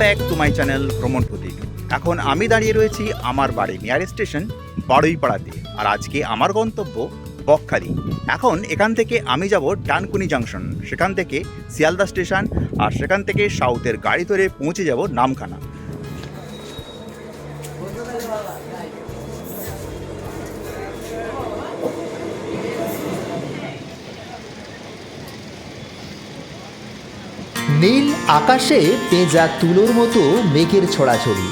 Back to my channel ভ্রমণ প্রতীক। এখন আমি দাঁড়িয়ে রয়েছি আমার বাড়ি নিয়ার স্টেশন বারুইপাড়াতে আর আজকে আমার গন্তব্য বকখালি। এখন এখান থেকে আমি যাব ডানকুনি জাংশন সেখান থেকে শিয়ালদা স্টেশন আর সেখান থেকে সাউথের গাড়ি ধরে পৌঁছে যাব নামখানা। নীল আকাশে পেঁজা তুলোর মতো মেঘের ছড়াছড়ি।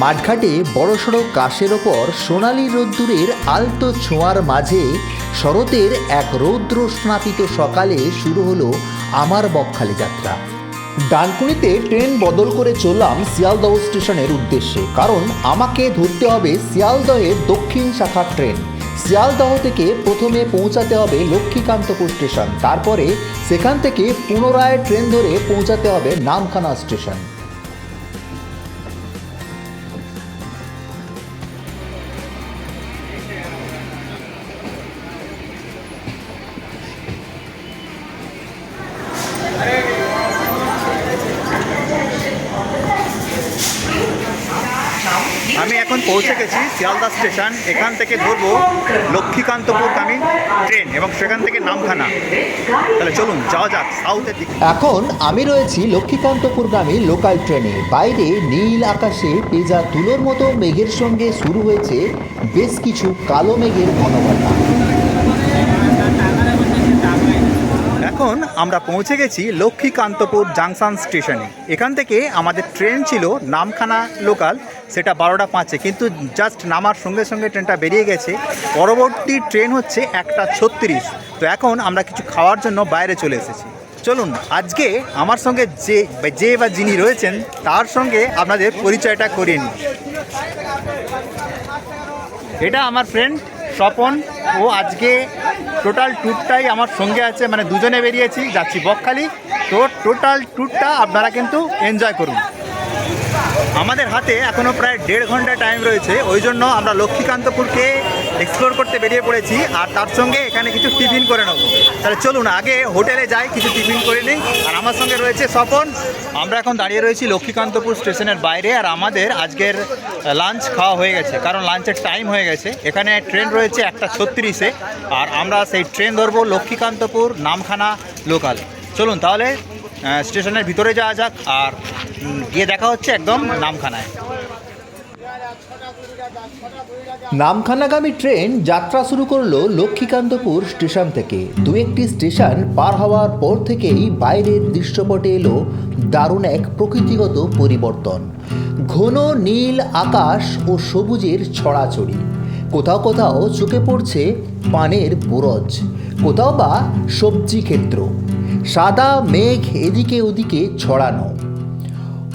মাঠঘাটে বড়সড় কাশের ওপর সোনালি রোদ্দুরের আলতো ছোঁয়ার মাঝে শরতের এক রৌদ্র স্নাপিত সকালে শুরু হলো আমার বকখালি যাত্রা। ডানকুনিতে ট্রেন বদল করে চললাম শিয়ালদহ স্টেশনের উদ্দেশ্যে, কারণ আমাকে ধরতে হবে শিয়ালদহের দক্ষিণ শাখার ট্রেন। শিয়ালদহ থেকে প্রথমে পৌঁছাতে হবে লক্ষ্মীকান্তপুর স্টেশন। তারপরে সেখান থেকে পুনরায় ট্রেন ধরে পৌঁছাতে হবে নামখানা স্টেশন। এখন পৌঁছে গেছি শিয়ালদা স্টেশন। এখান থেকে ধরবো লক্ষ্মীকান্তপুর লক্ষ্মীকান্তপুরগামী ট্রেন এবং সেখান থেকে নামখানা। তাহলে চলুন, যাওয়া যাক সাউথের দিকে। এখন আমি রয়েছি লক্ষ্মীকান্তপুরগামী লোকাল ট্রেনে বাইরে নীল আকাশে পেজা তুলোর মতো মেঘের সঙ্গে শুরু হয়েছে বেশ কিছু কালো মেঘের ঘনঘটা এখন আমরা পৌঁছে গেছি লক্ষ্মীকান্তপুর জাংশন স্টেশনে। এখান থেকে আমাদের ট্রেন ছিল নামখানা লোকাল, সেটা বারোটা পাঁচে। কিন্তু জাস্ট নামার সঙ্গে সঙ্গে ট্রেনটা বেরিয়ে গেছে। পরবর্তী ট্রেন হচ্ছে একটা ছত্রিশ। তো এখন আমরা কিছু খাওয়ার জন্য বাইরে চলে এসেছি। চলুন, আজকে আমার সঙ্গে যে যে বা যিনি রয়েছেন, তার সঙ্গে আপনাদের পরিচয়টা করিয়ে নিই। এটা আমার ফ্রেন্ড স্বপন। ও আজকে টোটাল ট্যুরটাই আমার সঙ্গে আছে মানে দুজনে বেরিয়েছি, যাচ্ছি বকখালি। তো টোটাল ট্যুরটা আপনারা কিন্তু এনজয় করুন। আমাদের হাতে এখনও প্রায় দেড় ঘণ্টা টাইম রয়েছে, ওই জন্য আমরা লক্ষ্মীকান্তপুরকে এক্সপ্লোর করতে বেরিয়ে পড়েছি, আর তার সঙ্গে এখানে কিছু টিফিন করে নেব। তাহলে চলুন, আগে হোটেলে যাই, কিছু টিফিন করে নিই, আর আমার সঙ্গে রয়েছে স্বপন। আমরা এখন দাঁড়িয়ে রয়েছি লক্ষ্মীকান্তপুর স্টেশনের বাইরে, আর আমাদের আজকের লাঞ্চ খাওয়া হয়ে গেছে, কারণ লাঞ্চের টাইম হয়ে গেছে। এখানে ট্রেন রয়েছে একটা ছত্রিশে, আর আমরা সেই ট্রেন ধরবো লক্ষ্মীকান্তপুর নামখানা লোকাল চলুন তাহলে স্টেশনের ভিতরে যাওয়া যাক আর গিয়ে দেখা হচ্ছে একদম নামখানায়। নামখানাগামী ট্রেন যাত্রা শুরু করল লক্ষ্মীকান্তপুর স্টেশন থেকে। দু একটি স্টেশন পার হওয়ার পর থেকেই বাইরের দৃশ্যপটে এলো দারুণ এক প্রকৃতিগত পরিবর্তন। ঘন নীল আকাশ ও সবুজের ছড়াছড়ি। কোথাও কোথাও চোখে পড়ছে পানের বুরজ। কোথাও বা সবজি ক্ষেত্র। সাদা মেঘ এদিকে ওদিকে ছড়ানো।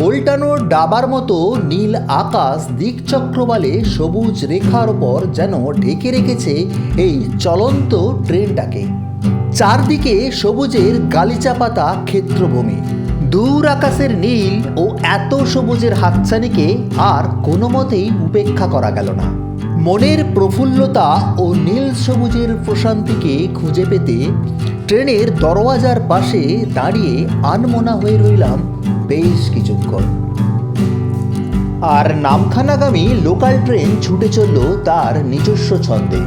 উল্টানো ডাবার মতো নীল আকাশ দিকচক্রবালে সবুজ রেখার ওপর যেন ঢেকে রেখেছে এই চলন্ত ট্রেনটাকে। চারদিকে সবুজের গালিচা পাতা ক্ষেত্রভূমি। দূর আকাশের নীল ও এত সবুজের হাতছানিকে আর কোনো মতেই উপেক্ষা করা গেল না। মনের প্রফুল্লতা ও নীল সবুজের প্রশান্তিকে খুঁজে পেতে ট্রেনের দরওয়াজার পাশে দাঁড়িয়ে আনমনা হয়ে রইলাম বেশ কিছুক্ষণ। আর নামখানাগামী লোকাল ট্রেন ছুটে চলল তার নিজস্ব ছন্দে।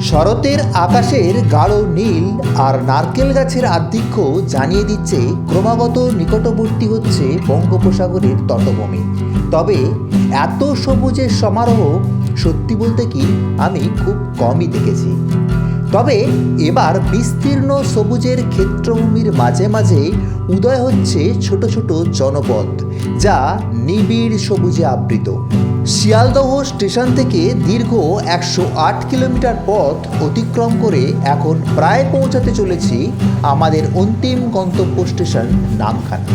শরতের আকাশের গাঢ় নীল আর নারকেল গাছের আধিক্য জানিয়ে দিচ্ছে ক্রমাগত নিকটবর্তী হচ্ছে বঙ্গোপসাগরের তটভূমি। তবে এত সবুজের সমারোহ সত্যি বলতে কি আমি খুব কমই দেখেছি। তবে এবার বিস্তীর্ণ সবুজের ক্ষেত্রভূমির মাঝে মাঝে উদয় হচ্ছে ছোট ছোট জনপদ, যা নিবিড় সবুজে আবৃত। শিয়ালদহ স্টেশন থেকে দীর্ঘ একশো আট কিলোমিটার পথ অতিক্রম করে এখন প্রায় পৌঁছাতে চলেছি আমাদের অন্তিম গন্তব্য স্টেশন নামখানা।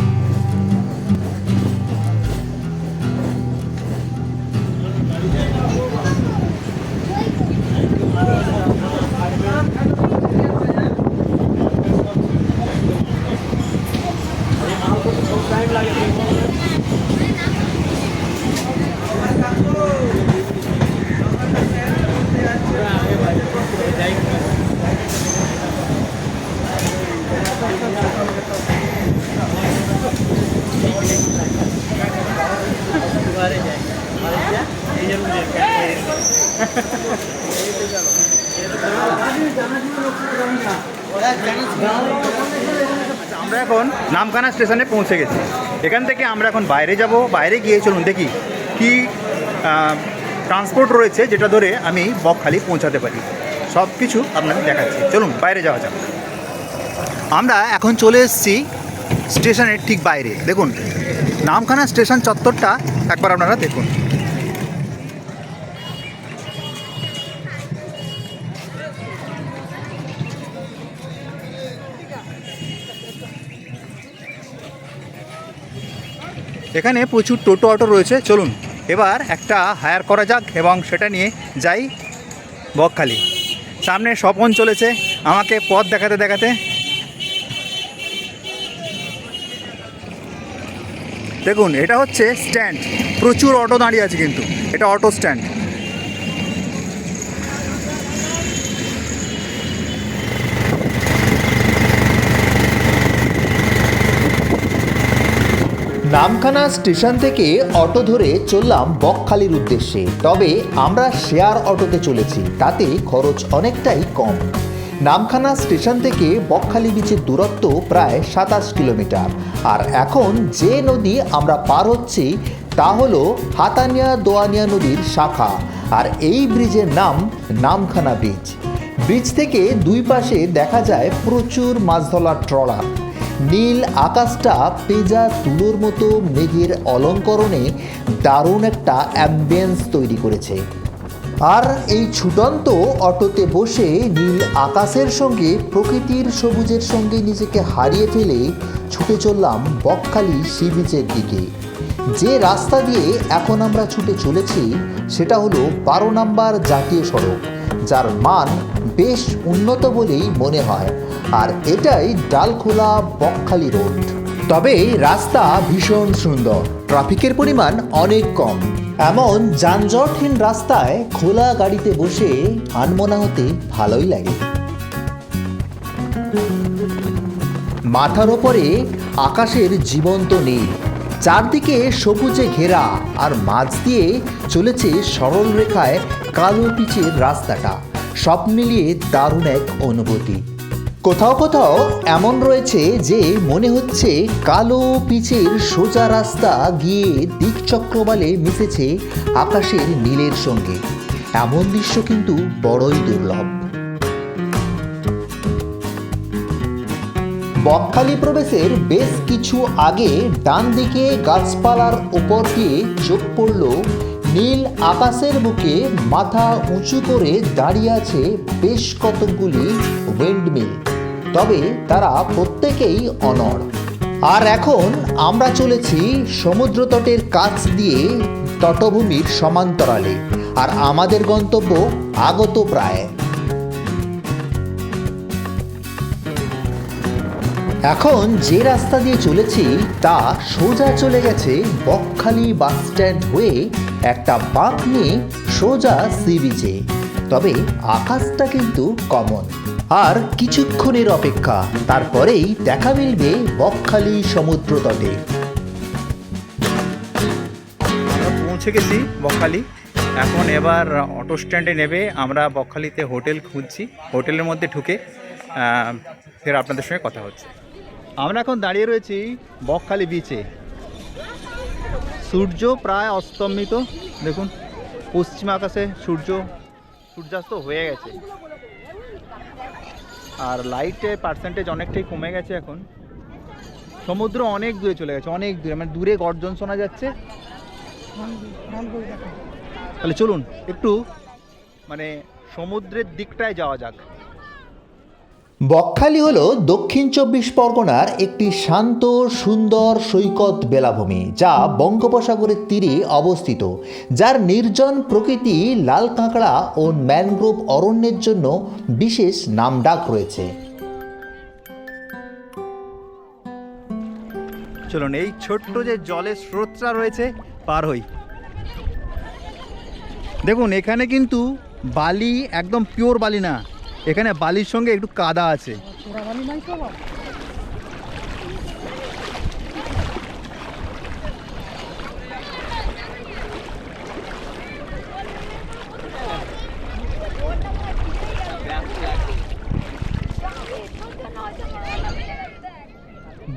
আমরা এখন নামখানা স্টেশনে পৌঁছে গেছি। এখান থেকে আমরা এখন বাইরে যাব, বাইরে গিয়ে চলুন দেখি কি ট্রান্সপোর্ট রয়েছে যেটা ধরে আমি বকখালি পৌঁছাতে পারি। সব কিছু আপনাকে দেখাচ্ছি। চলুন, বাইরে যাওয়া যাক। আমরা এখন চলে এসেছি স্টেশনের ঠিক বাইরে। দেখুন নামখানা স্টেশন চত্বরটা একবার আপনারা দেখুন। এখানে প্রচুর টোটো অটো রয়েছে। চলুন, এবার একটা হায়ার করা যাক এবং সেটা নিয়ে যাই বকখালি। সামনে স্বপন চলেছে, আমাকে পথ দেখাতে দেখাতে। দেখুন, এটা হচ্ছে স্ট্যান্ড প্রচুর অটো দাঁড়িয়ে আছে কিন্তু, এটা অটো স্ট্যান্ড নামখানা স্টেশন থেকে অটো ধরে চললাম বকখালির উদ্দেশ্যে। তবে আমরা শেয়ার অটোতে চলেছি, তাতে খরচ অনেকটাই কম। নামখানা স্টেশন থেকে বকখালি বিচের দূরত্ব প্রায় সাতাশ কিলোমিটার। আর এখন যে নদী আমরা পার হচ্ছি, তা হলো হাতানিয়া দোয়ানিয়া নদীর শাখা, আর এই ব্রিজের নাম নামখানা ব্রিজ। ব্রিজ থেকে দুই পাশে দেখা যায় প্রচুর মাছ ধরার ট্রলার। নীল আকাশটা পেজা তুলোর মতো মেঘের অলঙ্করণে দারুণ একটা অ্যাম্বিয়েন্স তৈরি করেছে। আর এই ছুটন্ত অটোতে বসে নীল আকাশের সঙ্গে, প্রকৃতির সবুজের সঙ্গে নিজেকে হারিয়ে ফেলে ছুটে চললাম বকখালি সি বিচের দিকে। যে রাস্তা দিয়ে এখন আমরা ছুটে চলেছি, সেটা হলো বারো নম্বর জাতীয় সড়ক, যার মান বেশ উন্নত বলেই মনে হয়। আর এটাই ডালখোলা বকখালি রোড। তবে রাস্তা ভীষণ সুন্দর। ট্রাফিকের পরিমাণ অনেক কম। এমন যানজটহীন রাস্তায় খোলা গাড়িতে বসে আনমনা হতে ভালোই লাগে। মাথার ওপরে আকাশের জীবন্ত নেই চারদিকে সবুজে ঘেরা। আর মাঝ দিয়ে চলেছে সরল রেখায় কালো পিচের রাস্তাটা। সব মিলিয়ে দারুণ এক অনুভূতি। কোথাও কোথাও এমন রয়েছে যে মনে হচ্ছে কালো পিচের সোজা রাস্তা গিয়ে দিকচক্রবালে মিশেছে আকাশের নীলের সঙ্গে। এমন দৃশ্য কিন্তু বড়ই দুর্লভ। বকখালি প্রবেশের বেশ কিছু আগে ডান দিকে গাছপালার উপর দিয়ে চোখ পড়ল নীল আকাশের বুকে মাথা উঁচু করে দাঁড়িয়ে আছে বেশ কতকগুলি উইন্ডমিল তবে তারা প্রত্যেকেই অনড়। আর এখন আমরা চলেছি সমুদ্র তটের কাছ দিয়ে তটভূমির সমান্তরালে। আর আমাদের গন্তব্য আগত প্রায়। এখন যে রাস্তা দিয়ে চলেছি তা সোজা চলে গেছে বকখালি বাস স্ট্যান্ড হয়ে একটা বাঁক নিয়ে সোজা সি বিচে তবে আকাশটা কিন্তু কমন। আর কিছুক্ষণের অপেক্ষা তারপরেই দেখা মিলবে বকখালি সমুদ্র তটে। আমরা পৌঁছে গেছি বকখালি। এখন এবার অটো স্ট্যান্ডে নেবে আমরা বকখালিতে হোটেল খুঁজছি। হোটেলের মধ্যে ঢুকে আহ, ফের আপনাদের সঙ্গে কথা হচ্ছে। আমরা এখন দাঁড়িয়ে রয়েছি বকখালি বিচে সূর্য প্রায় অস্তমিত। দেখুন, পশ্চিম আকাশে সূর্য, সূর্যাস্ত হয়ে গেছে। আর লাইটের পার্সেন্টেজ অনেকটাই কমে গেছে এখন। সমুদ্র অনেক দূরে চলে গেছে, অনেক দূরে। মানে দূরে গর্জন শোনা যাচ্ছে। তাহলে চলুন, একটু মানে সমুদ্রের দিকটায় যাওয়া যাক। বকখালি হল দক্ষিণ চব্বিশ পরগনার একটি শান্ত, সুন্দর সৈকত বেলাভূমি, যা বঙ্গোপসাগরের তীরে অবস্থিত, যার নির্জন প্রকৃতি লাল কাঁকড়া ও ম্যানগ্রোভ অরণ্যের জন্য বিশেষ নামডাক রয়েছে। চলুন, এই ছোট্ট যে জলের স্রোতটা রয়েছে, পার হই। দেখুন, এখানে কিন্তু বালি একদম পিওর বালি না। এখানে বালির সঙ্গে একটু কাদা আছে।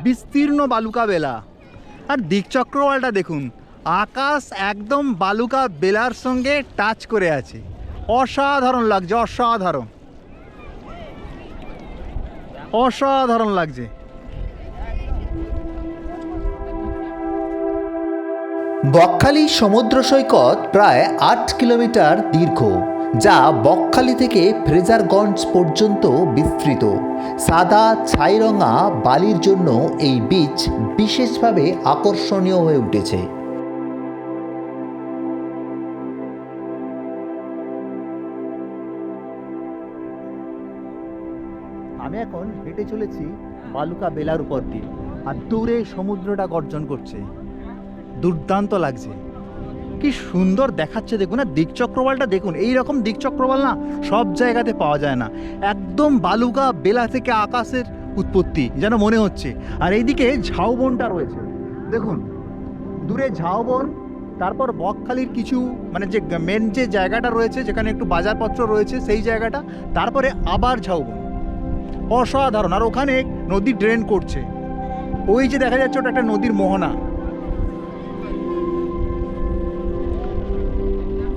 বিস্তীর্ণ বালুকা বেলা। আর দিকচক্রওয়ালটা দেখুন, আকাশ একদম বালুকা বেলার সঙ্গে টাচ করে আছে। অসাধারণ লাগছে, অসাধারণ। অসাধারণ লাগছে। বকখালি সমুদ্র সৈকত প্রায় আট কিলোমিটার দীর্ঘ, যা বকখালি থেকে ফ্রেজারগঞ্জ পর্যন্ত বিস্তৃত। সাদা, ছাইরঙা বালির জন্য এই বিচ বিশেষভাবে আকর্ষণীয় হয়ে উঠেছে। হেঁটে চলেছি বালুকা বেলার উপর দিয়ে। আর দূরে সমুদ্রটা গর্জন করছে। দুর্দান্ত লাগছে। কি সুন্দর দেখাচ্ছে দেখুন না দিকচক্রবালটা দেখুন এই রকম দিকচক্রবাল না সব জায়গাতে পাওয়া যায় না। একদম বালুকা বেলা থেকে আকাশের উৎপত্তি, যেন মনে হচ্ছে। আর এইদিকে ঝাউবনটা রয়েছে। দেখুন, দূরে ঝাউবন তারপর বকখালির কিছু মানে যে মেন যে জায়গাটা রয়েছে, যেখানে একটু বাজারপত্র রয়েছে, সেই জায়গাটা, তারপরে আবার ঝাউবন অসাধারণ। আর ওখানে নদী ড্রেন করছে। ওই যে দেখা যাচ্ছে ওটা একটা নদীর মোহনা।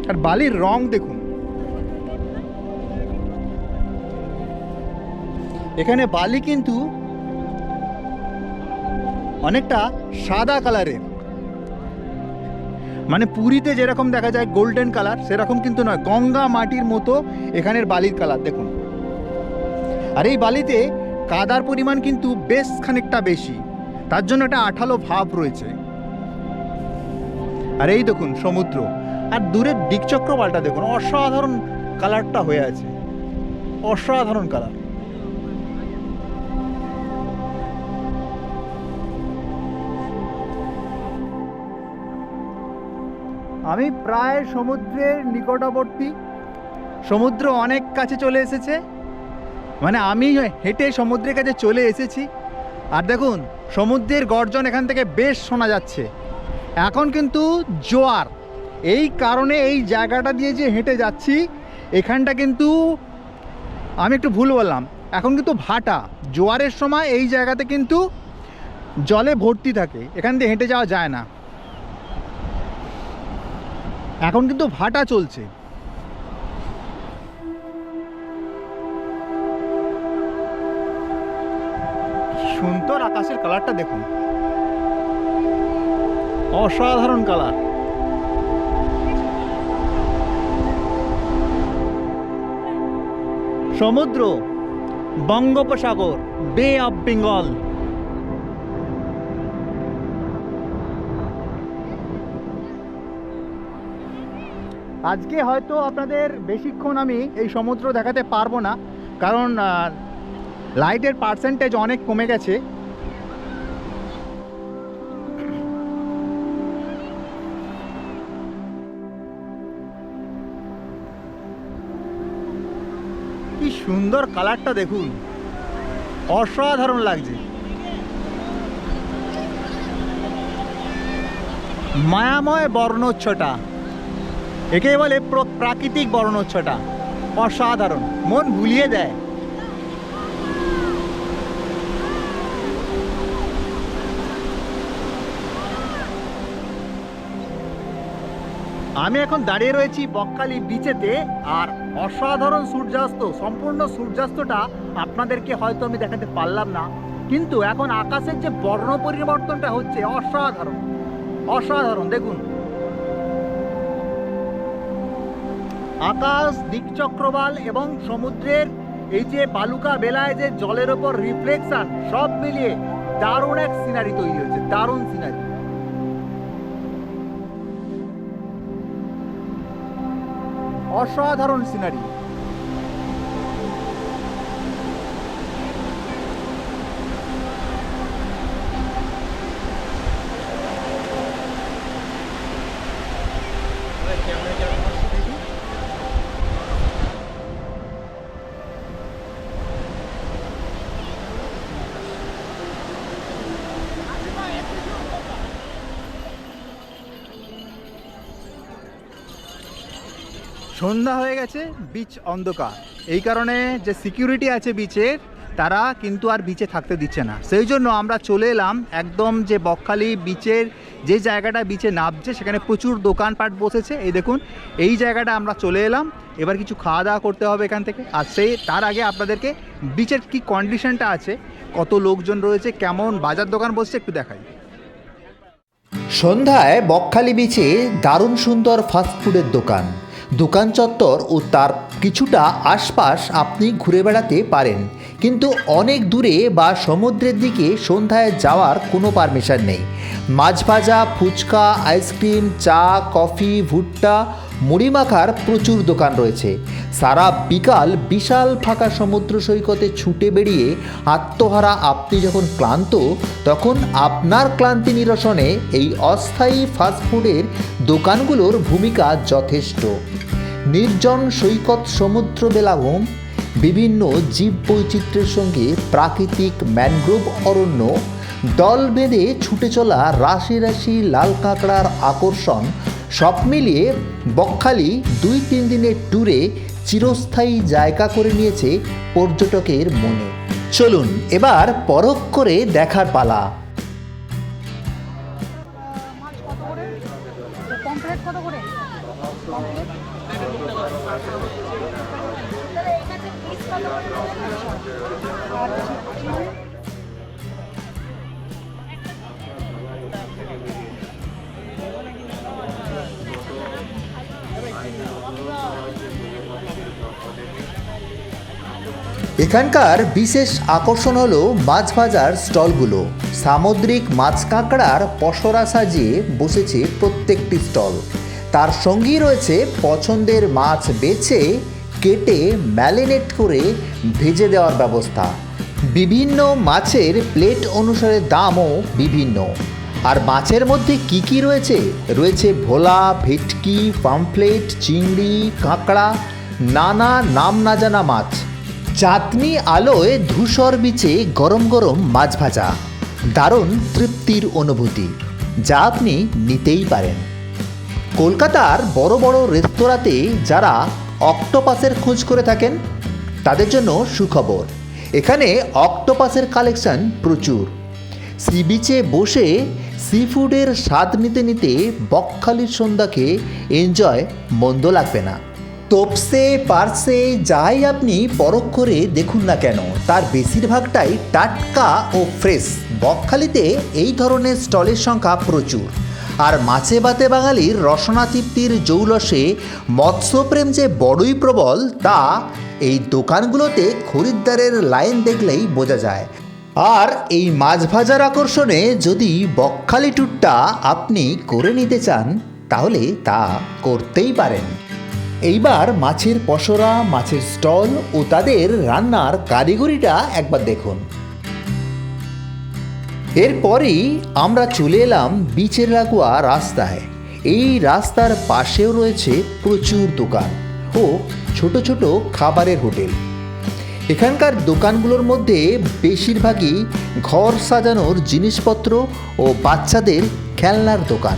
আর বালির রং দেখুন। এখানে বালি কিন্তু অনেকটা সাদা কালারের। মানে পুরীতে যেরকম দেখা যায় গোল্ডেন কালার সেরকম কিন্তু নয়, গঙ্গা মাটির মতো এখানের বালির কালার দেখুন। আর এই বালিতে কাদার পরিমাণ কিন্তু বেশ খানিকটা বেশি। তার জন্য একটা আঠালো ভাব রয়েছে। আর এই দেখুন সমুদ্র। আর দূরের দিকচক্রবালটা দেখুন, অসাধারণ কালারটা হয়ে আছে। অসাধারণ কালার। আমি প্রায় সমুদ্রের নিকটবর্তী। সমুদ্র অনেক কাছে চলে এসেছে। মানে আমি হেঁটে সমুদ্রের কাছে চলে এসেছি। আর দেখুন, সমুদ্রের গর্জন এখান থেকে বেশ শোনা যাচ্ছে। এখন কিন্তু জোয়ার। এই কারণে এই জায়গাটা দিয়ে যে হেঁটে যাচ্ছি, এখানটা কিন্তু আমি একটু ভুল বললাম। এখন কিন্তু ভাটা। জোয়ারের সময় এই জায়গাতে কিন্তু জলে ভর্তি থাকে। এখান দিয়ে হেঁটে যাওয়া যায় না। এখন কিন্তু ভাটা চলছে। আকাশের কালারটা দেখুন। অসাধারণ কালার। সমুদ্র, বঙ্গোপসাগর বে অফ বেঙ্গল আজকে হয়তো আপনাদের বেশিক্ষণ আমি এই সমুদ্র দেখাতে পারব না, কারণ লাইটের পার্সেন্টেজ অনেক কমে গেছে। সুন্দর কালারটা দেখুন। অসাধারণ লাগছে। মায়াময় বর্ণোচ্ছটা। একে বলে প্র- প্রাকৃতিক বর্ণোচ্ছটা। অসাধারণ। মন ভুলিয়ে দেয়। আমি এখন দাঁড়িয়ে রয়েছি বকখালি বিচেতে, আর অসাধারণ সূর্যাস্ত, সম্পূর্ণ সূর্যাস্তটা আপনাদেরকে হয়তো আমি দেখাতে পারলাম না, কিন্তু এখন আকাশের যে বর্ণ পরিবর্তনটা হচ্ছে অসাধারণ অসাধারণ, দেখুন। আকাশ, দিকচক্রবাল এবং সমুদ্রের এই যে বালুকা বেলায় যে জলের ওপর রিফ্লেকশন সব মিলিয়ে দারুণ এক সিনারি তৈরি হয়েছে, দারুণ সিনারি অসাধারণ সিনারি সন্ধ্যা হয়ে গেছে বিচ অন্ধকার। এই কারণে যে সিকিউরিটি আছে বিচের তারা কিন্তু আর বিচে থাকতে দিচ্ছে না। সেই জন্য আমরা চলে এলাম একদম যে বকখালি বিচের যে জায়গাটা বিচে নামছে, সেখানে প্রচুর দোকানপাট বসেছে। এই দেখুন, এই জায়গাটা আমরা চলে এলাম। এবার কিছু খাওয়া দাওয়া করতে হবে এখান থেকে। আর সেই, তার আগে আপনাদেরকে বিচের কি কন্ডিশনটা আছে, কত লোকজন রয়েছে, কেমন বাজার দোকান বসছে একটু দেখাই। সন্ধ্যায় বকখালি বিচে দারুণ সুন্দর ফাস্টফুডের দোকান। দোকান চত্বর ও তার কিছুটা আশপাশ আপনি ঘুরে বেড়াতে পারেন। কিন্তু অনেক দূরে বা সমুদ্রের দিকে সন্ধ্যায় যাওয়ার কোনো পারমিশন নেই। মাছ ভাজা, ফুচকা, আইসক্রিম, চা, কফি, ভুট্টা মুড়ি মাখার প্রচুর দোকান রয়েছে। সারা বিকাল বিশাল ফাঁকা সমুদ্র সৈকতে ছুটে বেরিয়ে আত্মহারা আপনি যখন ক্লান্ত, তখন আপনার ক্লান্তি নিরসনে এই অস্থায়ী ফাস্টফুডের দোকানগুলোর ভূমিকা যথেষ্ট। নির্জন সৈকত সমুদ্র বেলাভূম, বিভিন্ন জীব বৈচিত্র্যের সঙ্গে প্রাকৃতিক ম্যানগ্রোভ অরণ্য, দল বেঁধে ছুটে চলা রাশি রাশি লাল কাঁকড়ার আকর্ষণ সব মিলিয়ে বকখালি দুই তিন দিনের ট্যুরে চিরস্থায়ী জায়গা করে নিয়েছে পর্যটকের মনে। চলুন এবার পরখ করে দেখার পালা। এখানকার বিশেষ আকর্ষণ হলো মাছ ভাজার স্টলগুলো। সামুদ্রিক মাছ কাঁকড়ার পসরা সাজিয়ে বসেছে প্রত্যেকটি স্টল। তার সঙ্গেই রয়েছে পছন্দের মাছ বেছে, কেটে ম্যালিনেট করে ভেজে দেওয়ার ব্যবস্থা। বিভিন্ন মাছের প্লেট অনুসারে দামও বিভিন্ন। আর মাছের মধ্যে কি কি রয়েছে? রয়েছে ভোলা, ভেটকি, পামফ্লেট, চিংড়ি, কাঁকড়া, নানা নাম না জানা মাছ। চাঁদনি আলোয় ধূসর বিচে গরম গরম মাছ ভাজা। দারুণ তৃপ্তির অনুভূতি, যা আপনি নিতেই পারেন। কলকাতার বড় বড় রেস্তোরাঁতে যারা অক্টোপাসের খোঁজ করে থাকেন, তাদের জন্য সুখবর। এখানে অক্টোপাসের কালেকশন প্রচুর। সি বিচে বসে সি ফুডের স্বাদ নিতে নিতে বকখালির সন্ধ্যাকে এনজয় মন্দ লাগবে না। তোপসে, পার্সে যাই আপনি পরখ করে দেখুন না কেন, তার বেশিরভাগটাই টাটকা ও ফ্রেশ। বকখালিতে এই ধরনের স্টলের সংখ্যা প্রচুর। আর মাছে ভাতে বাঙালির রসনা তৃপ্তির জৌলসে মৎস্যপ্রেম যে বড়ই প্রবল, তা এই দোকানগুলোতে খরিদ্দারের লাইন দেখলেই বোঝা যায়। আর এই মাছ ভাজার আকর্ষণে যদি বকখালি ট্যুরটা আপনি করে নিতে চান, তাহলে তা করতেই পারেন। এইবার মাছের পসরা, মাছের স্টল ও তাদের রান্নার কারিগরিটা একবার দেখুন। এরপরই আমরা চলে এলাম বিচের লাগোয়া রাস্তায়। এই রাস্তার পাশেও রয়েছে প্রচুর দোকান ও ছোট ছোট খাবারের হোটেল। এখানকার দোকানগুলোর মধ্যে বেশিরভাগই ঘর সাজানোর জিনিসপত্র ও বাচ্চাদের খেলনার দোকান।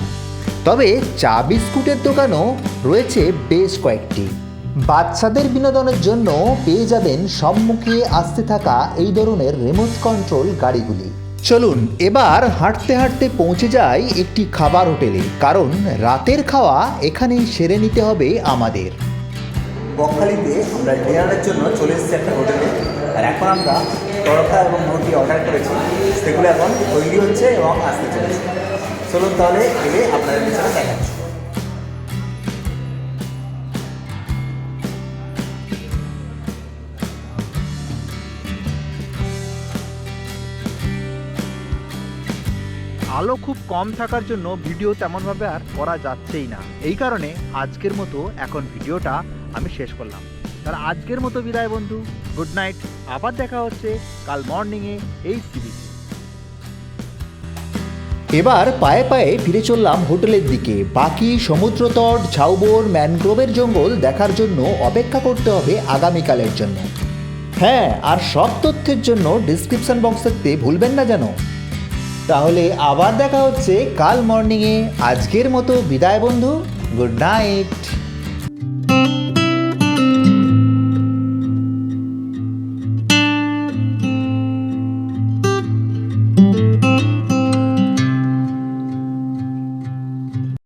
তবে চা বিস্কুটের দোকানও রয়েছে বেশ কয়েকটি। বাচ্চাদের বিনোদনের জন্য পেয়ে যাবেন সম্মুখে আসতে থাকা এই ধরনের রিমোট কন্ট্রোল গাড়িগুলি। চলুন, এবার হাঁটতে হাঁটতে পৌঁছে যাই একটি খাবার হোটেলে, কারণ রাতের খাওয়া এখানেই সেরে নিতে হবে আমাদের। বকখালিতে আমরা ডিনারের জন্য চলে এসেছি একটা হোটেলে, আর এখন আমরা তরকা এবং রুটি অর্ডার করেছি। সেগুলো এখন তৈরি হচ্ছে এবং আসতে চলেছে। চলুন তাহলে গেলে আপনাদের পিছনে দেখাচ্ছি আলো খুব কম থাকার জন্য ভিডিও তেমনভাবে আর করা যাচ্ছেই না। এই কারণে আজকের মতো এখন ভিডিওটা আমি শেষ করলাম। তার আজকের মতো বিদায় বন্ধু, গুড নাইট। আবার দেখা হচ্ছে কাল মর্নিংয়ে এই সিরিজে। এবার পায়ে পায়ে ফিরে চললাম হোটেলের দিকে। বাকি সমুদ্রতট ঝাউবর ম্যানগ্রোভের জঙ্গল দেখার জন্য অপেক্ষা করতে হবে আগামীকালের জন্য। হ্যাঁ আর সব তথ্যের জন্য ডিসক্রিপশন বক্স ভুলবেন না যেন। তাহলে আবার দেখা হচ্ছে কাল মর্নিংয়ে আজকের মতো বিদায় বন্ধু। Good night